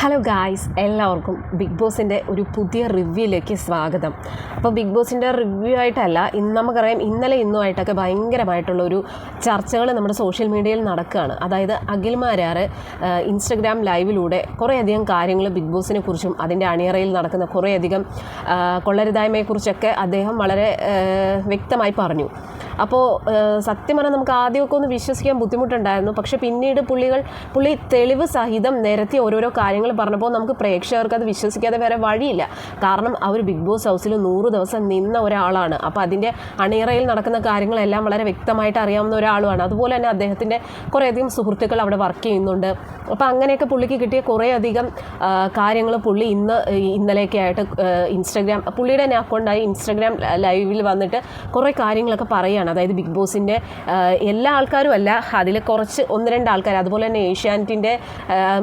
Hello guys എല്ലാവർക്കും big ബോസിന്റെ ഒരു പുതിയ റിവ്യൂയിലേക്ക് സ്വാഗതം. അപ്പോൾ ബിഗ് ബോസിന്റെ റിവ്യൂ ആയിട്ടല്ല ഇന്ന് നമുക്കറിയാം ഇന്നലെ ഇന്നുമായിട്ടൊക്കെ ഭയങ്കരമായിട്ടുള്ള ഒരു ചർച്ചകൾ നമ്മുടെ സോഷ്യൽ മീഡിയയിൽ നടക്കുകയാണ്. അതായത് അഖിൽ മാരാർ ഇൻസ്റ്റഗ്രാം ലൈവിലൂടെ കുറേയധികം കാര്യങ്ങൾ ബിഗ് ബോസിനെ കുറിച്ചും അതിന്റെ അണിയറയിൽ നടക്കുന്ന കുറേയധികം കൊള്ളരുതായ്മയെക്കുറിച്ചൊക്കെ അദ്ദേഹം വളരെ വ്യക്തമായി പറഞ്ഞു. അപ്പോൾ സത്യം പറഞ്ഞാൽ നമുക്ക് ആദ്യമൊക്കെ ഒന്ന് വിശ്വസിക്കാൻ ബുദ്ധിമുട്ടുണ്ടായിരുന്നു. പക്ഷേ പിന്നീട് പുള്ളികൾ പുള്ളി തെളിവ് സഹിതം നിരത്തി ഓരോരോ കാര്യങ്ങൾ പറഞ്ഞപ്പോൾ നമുക്ക് പ്രേക്ഷകർക്ക് അത് വിശ്വസിക്കാതെ വേറെ വഴിയില്ല. കാരണം അവർ ബിഗ് ബോസ് ഹൗസിൽ നൂറ് ദിവസം നിന്ന ഒരാളാണ്. അപ്പോൾ അതിന്റെ അണിയറയിൽ നടക്കുന്ന കാര്യങ്ങളെല്ലാം വളരെ വ്യക്തമായിട്ട് അറിയാവുന്ന ഒരാളുമാണ്. അതുപോലെ തന്നെ അദ്ദേഹത്തിന്റെ കുറേയധികം സുഹൃത്തുക്കൾ അവിടെ വർക്ക് ചെയ്യുന്നുണ്ട്. അപ്പോൾ അങ്ങനെയൊക്കെ പുള്ളിക്ക് കിട്ടിയ കുറേയധികം കാര്യങ്ങൾ പുള്ളി ഇന്ന് ഇന്നലെയൊക്കെയായിട്ട് ഇൻസ്റ്റഗ്രാം പുള്ളിയുടെ തന്നെ അക്കൗണ്ടായി ഇൻസ്റ്റഗ്രാം ലൈവിൽ വന്നിട്ട് കുറേ കാര്യങ്ങളൊക്കെ പറയുകയാണ്. അതായത് ബിഗ് ബോസിന്റെ എല്ലാ ആൾക്കാരും അല്ല അതിൽ കുറച്ച് ഒന്ന് രണ്ട് ആൾക്കാർ അതുപോലെ തന്നെ ഏഷ്യാനെറ്റിന്റെ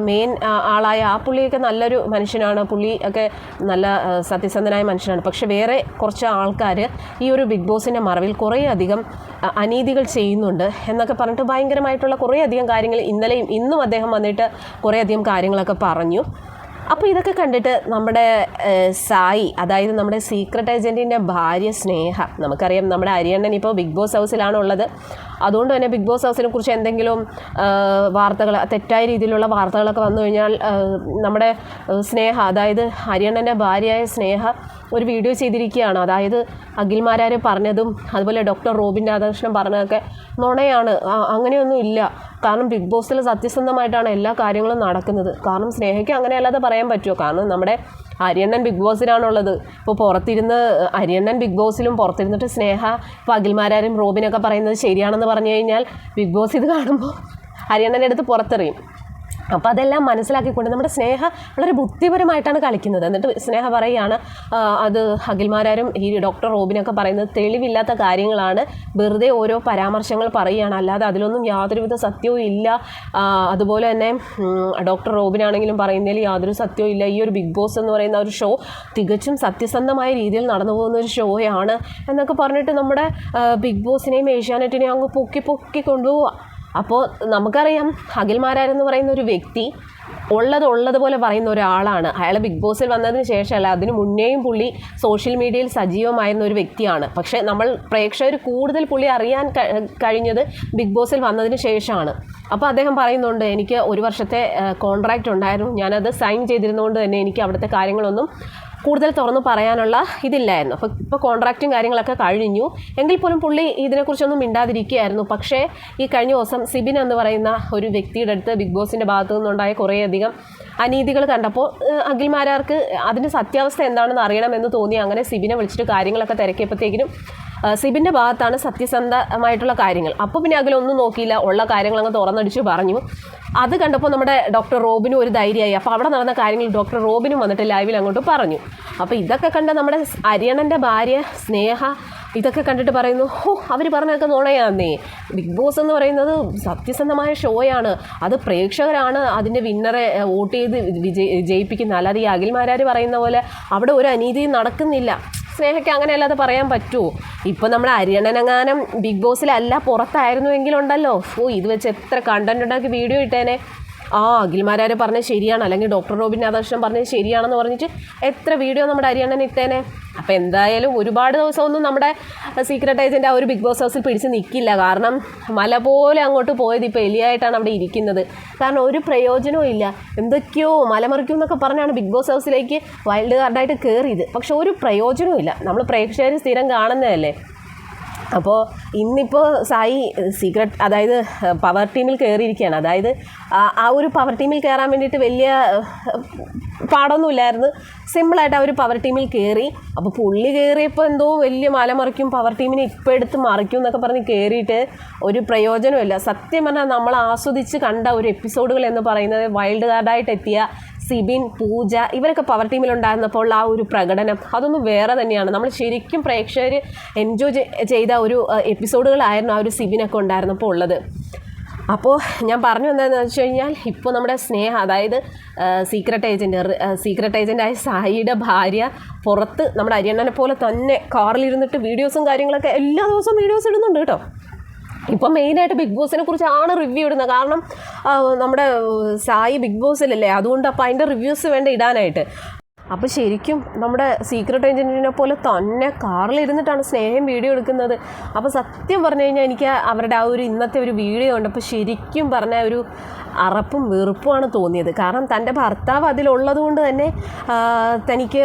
മെയിൻ ആളായ ആ പുള്ളിയൊക്കെ നല്ലൊരു മനുഷ്യനാണ്. പുള്ളി ഒക്കെ നല്ല സത്യസന്ധനായ മനുഷ്യനാണ്. പക്ഷെ വേറെ കുറച്ച് ആൾക്കാർ ഈ ഒരു ബിഗ് ബോസിന്റെ മറവിൽ കുറേ അധികം അനീതികൾ ചെയ്യുന്നുണ്ട് എന്നൊക്കെ പറഞ്ഞിട്ട് ഭയങ്കരമായിട്ടുള്ള കുറേ അധികം കാര്യങ്ങൾ ഇന്നലെയും ഇന്നും അദ്ദേഹം വന്നിട്ട് കുറേ അധികം കാര്യങ്ങളൊക്കെ പറഞ്ഞു. അപ്പോൾ ഇതൊക്കെ കണ്ടിട്ട് നമ്മുടെ സായി അതായത് നമ്മുടെ സീക്രട്ട് ഏജന്റിന്റെ ഭാര്യ സ്നേഹ നമുക്കറിയാം നമ്മുടെ അരിയണ്ണൻ ഇപ്പോൾ ബിഗ് ബോസ് ഹൗസിലാണ് ഉള്ളത് അതുകൊണ്ട് തന്നെ ബിഗ് ബോസ് ഹൗസിനെ കുറിച്ച് എന്തെങ്കിലും വാർത്തകൾ തെറ്റായ രീതിയിലുള്ള വാർത്തകളൊക്കെ വന്നു കഴിഞ്ഞാൽ നമ്മുടെ സ്നേഹ അതായത് അരിയണ്ണന്റെ ഭാര്യയായ സ്നേഹ ഒരു വീഡിയോ ചെയ്തിരിക്കുകയാണ്. അതായത് അഖിൽമാരാർ പറഞ്ഞതും അതുപോലെ ഡോക്ടർ റോബിൻ രാധാകൃഷ്ണൻ പറഞ്ഞതൊക്കെ നുണയാണ്. അങ്ങനെയൊന്നും ഇല്ല കാരണം ബിഗ് ബോസിൽ സത്യസന്ധമായിട്ടാണ് എല്ലാ കാര്യങ്ങളും നടക്കുന്നത്. കാരണം സ്നേഹയ്ക്ക് അങ്ങനെ അല്ലാതെ പറയാൻ പറ്റുമോ? കാരണം നമ്മുടെ അരിയണ്ണൻ ബിഗ് ബോസിലാണുള്ളത്. ഇപ്പോൾ പുറത്തിരുന്ന് അരിയണ്ണൻ ബിഗ് ബോസിലും പുറത്തിരുന്നിട്ട് സ്നേഹ ഇപ്പോൾ അഖിൽമാരാരും റോബിനൊക്കെ പറയുന്നത് ശരിയാണെന്ന് പറഞ്ഞു കഴിഞ്ഞാൽ ബിഗ് ബോസ് ഇത് കാണുമ്പോൾ അരിയണ്ണന്റെ അടുത്ത് പുറത്തെറിയും. അപ്പോൾ അതെല്ലാം മനസ്സിലാക്കിക്കൊണ്ട് നമ്മുടെ സ്നേഹ വളരെ ബുദ്ധിപരമായിട്ടാണ് കളിക്കുന്നത്. എന്നിട്ട് സ്നേഹ പറയുകയാണ് അത് അഖിൽമാരാരും ഈ ഡോക്ടർ റോബിനൊക്കെ പറയുന്നത് തെളിവില്ലാത്ത കാര്യങ്ങളാണ്. വെറുതെ ഓരോ പരാമർശങ്ങൾ പറയുകയാണ്. അല്ലാതെ അതിലൊന്നും യാതൊരുവിധ സത്യവും ഇല്ല. അതുപോലെ തന്നെ ഡോക്ടർ റോബിനാണെങ്കിലും പറയുന്നതിൽ യാതൊരു സത്യവും ഇല്ല. ഈ ഒരു ബിഗ് ബോസ് എന്ന് പറയുന്ന ഒരു ഷോ തികച്ചും സത്യസന്ധമായ രീതിയിൽ നടന്നു പോകുന്ന ഒരു ഷോയാണ് എന്നൊക്കെ പറഞ്ഞിട്ട് നമ്മുടെ ബിഗ് ബോസിനെയും ഏഷ്യാനെറ്റിനെയും അങ്ങ് പൊക്കി പൊക്കി കൊണ്ടുപോവുക. അപ്പോൾ നമുക്കറിയാം അഖിൽമാരാരെന്ന് പറയുന്ന ഒരു വ്യക്തി ഉള്ളത് ഉള്ളതുപോലെ പറയുന്ന ഒരാളാണ്. അയാൾ ബിഗ് ബോസിൽ വന്നതിന് ശേഷമല്ല അതിന് മുന്നേയും പുള്ളി സോഷ്യൽ മീഡിയയിൽ സജീവമായിരുന്ന ഒരു വ്യക്തിയാണ്. പക്ഷേ നമ്മൾ പ്രേക്ഷകർ കൂടുതൽ പുള്ളി അറിയാൻ കഴിഞ്ഞത് ബിഗ് ബോസിൽ വന്നതിന് ശേഷമാണ്. അപ്പോൾ അദ്ദേഹം പറയുന്നുണ്ട് എനിക്ക് ഒരു വർഷത്തെ കോൺട്രാക്റ്റ് ഉണ്ടായിരുന്നു. ഞാനത് സൈൻ ചെയ്തിരുന്നതുകൊണ്ട് തന്നെ എനിക്ക് അവിടുത്തെ കാര്യങ്ങളൊന്നും കൂടുതൽ തുറന്നു പറയാനുള്ള ഇതില്ലായിരുന്നു. അപ്പോൾ ഇപ്പോൾ കോൺട്രാക്റ്റും കാര്യങ്ങളൊക്കെ കഴിഞ്ഞു. എങ്കിൽ പോലും പുള്ളി ഇതിനെക്കുറിച്ചൊന്നും മിണ്ടാതിരിക്കുകയായിരുന്നു. പക്ഷേ ഈ കഴിഞ്ഞ ദിവസം സിബിൻ എന്ന് പറയുന്ന ഒരു വ്യക്തിയുടെ അടുത്ത് ബിഗ് ബോസിന്റെ ഭാഗത്തു നിന്നുണ്ടായ കുറേയധികം അനീതികൾ കണ്ടപ്പോൾ അഖിൽമാരാർക്ക് അതിന്റെ സത്യാവസ്ഥ എന്താണെന്ന് അറിയണമെന്ന് തോന്നി. അങ്ങനെ സിബിനെ വിളിച്ചിട്ട് കാര്യങ്ങളൊക്കെ തിരക്കിയപ്പോഴത്തേക്കിനും സിബിന്റെ ഭാഗത്താണ് സത്യസന്ധമായിട്ടുള്ള കാര്യങ്ങൾ. അപ്പോൾ പിന്നെ അതിലൊന്നും നോക്കിയില്ല. ഉള്ള കാര്യങ്ങൾ അങ്ങ് തുറന്നടിച്ച് പറഞ്ഞു. അത് കണ്ടപ്പോൾ നമ്മുടെ ഡോക്ടർ റോബിനും ഒരു ധൈര്യമായി. അപ്പോൾ അവിടെ നടന്ന കാര്യങ്ങൾ ഡോക്ടർ റോബിനും വന്നിട്ട് ലൈവിൽ അങ്ങോട്ട് പറഞ്ഞു. അപ്പോൾ ഇതൊക്കെ കണ്ട നമ്മുടെ അരിയണന്റെ ഭാര്യ സ്നേഹ ഇതൊക്കെ കണ്ടിട്ട് പറയുന്നു ഹോ അവർ പറഞ്ഞതൊക്കെ നുണയാന്നേ. ബിഗ് ബോസ് എന്ന് പറയുന്നത് സത്യസന്ധമായ ഷോയാണ്. അത് പ്രേക്ഷകരാണ് അതിന്റെ വിന്നറെ വോട്ട് ചെയ്ത് വിജയി ജയിപ്പിക്കുന്നത് അല്ലാതെ ഈ അഖിൽമാരാർ പറയുന്ന പോലെ അവിടെ ഒരു അനീതിയും നടക്കുന്നില്ല. സ്നേഹയ്ക്ക് അങ്ങനെയല്ലാതെ പറയാൻ പറ്റുമോ ഇപ്പം നമ്മൾ അരിയണനങ്ങാനം ബിഗ് ബോസിലല്ല പുറത്തായിരുന്നുവെങ്കിലുണ്ടല്ലോ. ഓ ഇത് വെച്ച് എത്ര കണ്ടന്റ് ഉണ്ടാക്കി വീഡിയോ ഇട്ടേനെ. ആ അഖിൽമാരാർ പറഞ്ഞത് ശരിയാണ്. അല്ലെങ്കിൽ ഡോക്ടർ റോബിൻ രാധാകൃഷ്ണൻ പറഞ്ഞത് ശരിയാണെന്ന് പറഞ്ഞിട്ട് എത്ര വീഡിയോ നമ്മുടെ അരിയണ്ണൻ ഇട്ടേനെ? അപ്പോൾ എന്തായാലും ഒരുപാട് ദിവസമൊന്നും നമ്മുടെ സീക്രട്ട് ഏജന്റ് ആ ഒരു ബിഗ് ബോസ് ഹൗസിൽ പിടിച്ച് നിൽക്കില്ല കാരണം മല പോലെ അങ്ങോട്ട് പോയത് ഇപ്പോൾ എലിയായിട്ടാണ് അവിടെ ഇരിക്കുന്നത്. കാരണം ഒരു പ്രയോജനവും ഇല്ല. എന്തൊക്കെയോ മലമറിക്കും എന്നൊക്കെ പറഞ്ഞാണ് ബിഗ് ബോസ് ഹൗസിലേക്ക് വൈൽഡ് കാർഡായിട്ട് കയറിയത് പക്ഷെ ഒരു പ്രയോജനവും ഇല്ല. നമ്മൾ പ്രേക്ഷകർ സ്ഥിരം കാണുന്നതല്ലേ? അപ്പോൾ ഇന്നിപ്പോൾ സായി സീക്രട്ട് അതായത് പവർ ടീമിൽ കയറിയിരിക്കുകയാണ് അതായത് ആ- ഒരു പവർ ടീമിൽ കയറാൻ വേണ്ടിയിട്ട് വലിയ പാടൊന്നുമില്ലായിരുന്നു. സിമ്പിളായിട്ട് ആ ഒരു പവർ ടീമിൽ കയറി അപ്പോൾ പുള്ളി കയറിയപ്പോൾ എന്തോ വലിയ മല മറിക്കും പവർ ടീമിനെ ഇപ്പോൾ എടുത്ത് മറിക്കും എന്നൊക്കെ പറഞ്ഞ് കയറിയിട്ട് ഒരു പ്രയോജനമില്ല സത്യം പറഞ്ഞാൽ നമ്മൾ ആസ്വദിച്ച് കണ്ട ഒരു എപ്പിസോഡുകൾ എന്ന് പറയുന്നത് വൈൽഡ് കാർഡായിട്ട് എത്തിയ സിബിൻ പൂജ ഇവരൊക്കെ പവർ ടീമിലുണ്ടായിരുന്നപ്പോൾ ആ ഒരു പ്രകടനം അതൊന്നും വേറെ തന്നെയാണ്. നമ്മൾ ശരിക്കും പ്രേക്ഷകർ എൻജോയ് ചെയ്ത ഒരു എപ്പിസോഡുകളായിരുന്നു ആ ഒരു സിബിനൊക്കെ ഉണ്ടായിരുന്നപ്പോൾ ഉള്ളത്. അപ്പോൾ ഞാൻ പറഞ്ഞു എന്താണെന്ന് വെച്ച് കഴിഞ്ഞാൽ ഇപ്പോൾ നമ്മുടെ സ്നേഹ അതായത് സീക്രട്ട് ഏജന്റ് സീക്രട്ട് ഏജന്റായ സായിയുടെ ഭാര്യ പുറത്ത് നമ്മുടെ അരിയണ്ണനെ പോലെ തന്നെ കാറിലിരുന്നിട്ട് വീഡിയോസും കാര്യങ്ങളൊക്കെ എല്ലാ ദിവസവും വീഡിയോസ് ഇടുന്നുണ്ട് കേട്ടോ. ഇപ്പം മെയിനായിട്ട് ബിഗ് ബോസിനെ കുറിച്ചാണ് റിവ്യൂ ഇടുന്നത്. കാരണം നമ്മുടെ സായി ബിഗ് ബോസിലല്ലേ? അതുകൊണ്ട് അപ്പോൾ അതിന്റെ റിവ്യൂസ് വേണ്ട ഇടാനായിട്ട്. അപ്പോൾ ശരിക്കും നമ്മുടെ സീക്രട്ട് ഏജന്റിനെ പോലെ തന്നെ കാറിലിരുന്നിട്ടാണ് സ്നേഹം വീഡിയോ എടുക്കുന്നത്. അപ്പോൾ സത്യം പറഞ്ഞു കഴിഞ്ഞാൽ എനിക്ക് അവരുടെ ആ ഒരു ഇന്നത്തെ ഒരു വീഡിയോ കണ്ടപ്പോൾ ശരിക്കും പറഞ്ഞ ഒരു അറപ്പും വെറുപ്പുമാണ് തോന്നിയത്. കാരണം തന്റെ ഭർത്താവ് അതിലുള്ളത് കൊണ്ട് തന്നെ തനിക്ക്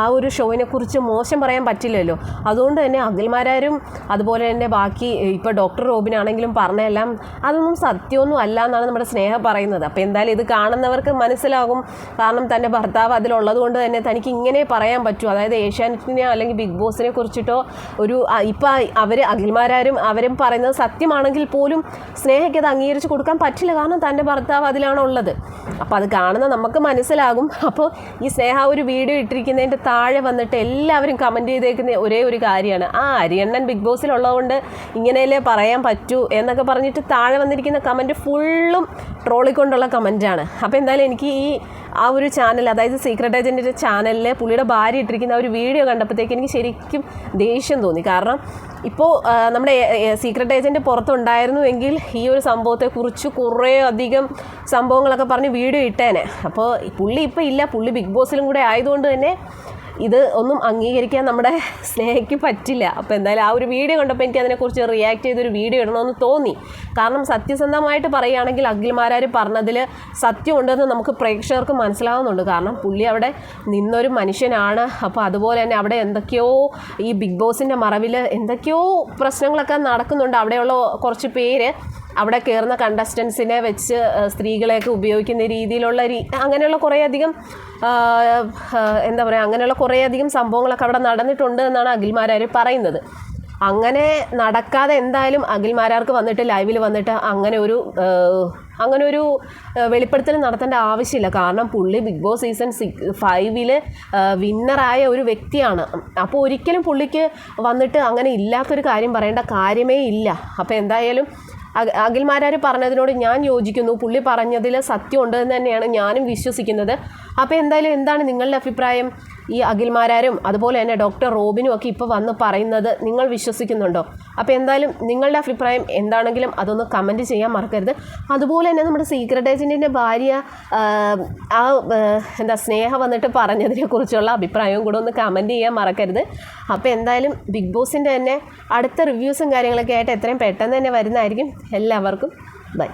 ആ, ഒരു ഷോയിനെക്കുറിച്ച് മോശം പറയാൻ പറ്റില്ലല്ലോ. അതുകൊണ്ട് തന്നെ അഖിൽമാരാരും അതുപോലെ തന്നെ ബാക്കി ഇപ്പോൾ ഡോക്ടർ റോബിനാണെങ്കിലും പറഞ്ഞെല്ലാം അതൊന്നും സത്യമൊന്നും അല്ല എന്നാണ് നമ്മുടെ സ്നേഹം പറയുന്നത്. അപ്പോൾ എന്തായാലും ഇത് കാണുന്നവർക്ക് മനസ്സിലാകും. കാരണം തന്റെ ഭർത്താവ് അതിലുള്ളത് കൊണ്ട് തന്നെ തനിക്ക് ഇങ്ങനെ പറയാൻ പറ്റൂ. അതായത് ഏഷ്യാനെറ്റിനെ അല്ലെങ്കിൽ ബിഗ് ബോസിനെ കുറിച്ചിട്ടോ ഒരു ഇപ്പം അവർ അഖിൽമാരാരും അവരും പറയുന്നത് സത്യമാണെങ്കിൽ പോലും സ്നേഹയ്ക്ക് അത് അംഗീകരിച്ച് കൊടുക്കാൻ പറ്റില്ല. കാരണം തന്റെ ഭർത്താവ് അതിലാണ് ഉള്ളത്. അപ്പോൾ അത് കാണുന്ന നമുക്ക് മനസ്സിലാകും. അപ്പോൾ ഈ സ്നേഹ ഒരു വീഡിയോ ഇട്ടിരിക്കുന്നതിന്റെ താഴെ വന്നിട്ട് എല്ലാവരും കമന്റ് ചെയ്തേക്കുന്ന ഒരേ ഒരു കാര്യമാണ്. ആ അരിയണ്ണൻ ബിഗ് ബോസിലുള്ളതുകൊണ്ട് ഇങ്ങനെയല്ലേ പറയാൻ പറ്റൂ എന്നൊക്കെ പറഞ്ഞിട്ട് താഴെ വന്നിരിക്കുന്ന കമന്റ് ഫുള്ളും ട്രോളിക്കൊണ്ടുള്ള കമന്റാണ്. അപ്പോൾ എന്തായാലും എനിക്ക് ഈ ആ ഒരു ചാനൽ അതായത് സീക്രട്ട് ഏജന്റിന്റെ ചാനലിൽ പുള്ളിയുടെ ഭാര്യ ഇട്ടിരിക്കുന്ന ഒരു വീഡിയോ കണ്ടപ്പോഴത്തേക്ക് എനിക്ക് ശരിക്കും ദേഷ്യം തോന്നി. കാരണം ഇപ്പോൾ നമ്മുടെ സീക്രട്ട് ഏജന്റ് പുറത്തുണ്ടായിരുന്നുവെങ്കിൽ ഈ ഒരു സംഭവത്തെക്കുറിച്ച് കുറേ അധികം സംഭവങ്ങളൊക്കെ പറഞ്ഞ് വീഡിയോ ഇട്ടേനെ. അപ്പോൾ പുള്ളി ഇപ്പോൾ ഇല്ല. പുള്ളി ബിഗ് ബോസിലും കൂടെ ആയതുകൊണ്ട് തന്നെ ഇത് ഒന്നും അംഗീകരിക്കാൻ നമ്മുടെ സ്നേഹയ്ക്ക് പറ്റില്ല. അപ്പോൾ എന്തായാലും ആ ഒരു വീഡിയോ കണ്ടപ്പോൾ എനിക്ക് അതിനെക്കുറിച്ച് റിയാക്ട് ചെയ്തൊരു വീഡിയോ ഇടണമെന്ന് തോന്നി. കാരണം സത്യസന്ധമായിട്ട് പറയുകയാണെങ്കിൽ അഖിൽമാരാർ പറഞ്ഞതിൽ സത്യമുണ്ടെന്ന് നമുക്ക് പ്രേക്ഷകർക്ക് മനസ്സിലാവുന്നുണ്ട്. കാരണം പുള്ളി അവിടെ നിന്നൊരു മനുഷ്യനാണ്. അപ്പോൾ അതുപോലെ തന്നെ അവിടെ എന്തൊക്കെയോ ഈ ബിഗ് ബോസിന്റെ മറവിൽ എന്തൊക്കെയോ പ്രശ്നങ്ങളൊക്കെ നടക്കുന്നുണ്ട്. അവിടെയുള്ള കുറച്ച് പേര് അവിടെ കയറുന്ന കണ്ടസ്റ്റൻസിനെ വെച്ച് സ്ത്രീകളെയൊക്കെ ഉപയോഗിക്കുന്ന രീതിയിലുള്ള രീ അങ്ങനെയുള്ള കുറേയധികം എന്താ പറയുക അങ്ങനെയുള്ള കുറേയധികം സംഭവങ്ങളൊക്കെ അവിടെ നടന്നിട്ടുണ്ട് എന്നാണ് അഖിൽമാരാർ പറയുന്നത്. അങ്ങനെ നടക്കാതെ എന്തായാലും അഖിൽമാരാർക്ക് വന്നിട്ട് ലൈവിൽ വന്നിട്ട് അങ്ങനെ ഒരു അങ്ങനെ ഒരു വെളിപ്പെടുത്തൽ നടത്തേണ്ട ആവശ്യമില്ല. കാരണം പുള്ളി ബിഗ് ബോസ് സീസൺ സിക്സ് ഫൈവിൽ വിന്നറായ ഒരു വ്യക്തിയാണ്. അപ്പോൾ ഒരിക്കലും പുള്ളിക്ക് വന്നിട്ട് അങ്ങനെ ഇല്ലാത്തൊരു കാര്യം പറയേണ്ട കാര്യമേ ഇല്ല. അപ്പോൾ എന്തായാലും അഖ- അഖിൽമാരാർ പറഞ്ഞതിനോട് ഞാൻ യോജിക്കുന്നു. പുള്ളി പറഞ്ഞതിൽ സത്യമുണ്ട് എന്ന് തന്നെയാണ് ഞാനും വിശ്വസിക്കുന്നത്. അപ്പോൾ എന്തായാലും എന്താണ് നിങ്ങളുടെ അഭിപ്രായം? ഈ അഖിൽമാരാരും അതുപോലെ തന്നെ ഡോക്ടർ റോബിനും ഒക്കെ ഇപ്പോൾ വന്ന് പറയുന്നത് നിങ്ങൾ വിശ്വസിക്കുന്നുണ്ടോ? അപ്പോൾ എന്തായാലും നിങ്ങളുടെ അഭിപ്രായം എന്താണെങ്കിലും അതൊന്ന് കമന്റ് ചെയ്യാൻ മറക്കരുത്. അതുപോലെ തന്നെ നമ്മുടെ സീക്രട്ട് ഏജന്റിന്റെ ഭാര്യ ആ, എന്താ സ്നേഹ വന്നിട്ട് പറഞ്ഞതിനെ കുറിച്ചുള്ള അഭിപ്രായവും കൂടെ ഒന്ന് കമന്റ് ചെയ്യാൻ മറക്കരുത്. അപ്പോൾ എന്തായാലും ബിഗ് ബോസിന്റെ തന്നെ അടുത്ത റിവ്യൂസും കാര്യങ്ങളൊക്കെ ആയിട്ട് എത്രയും പെട്ടെന്ന് തന്നെ വരുന്നതായിരിക്കും. എല്ലാവർക്കും ബൈ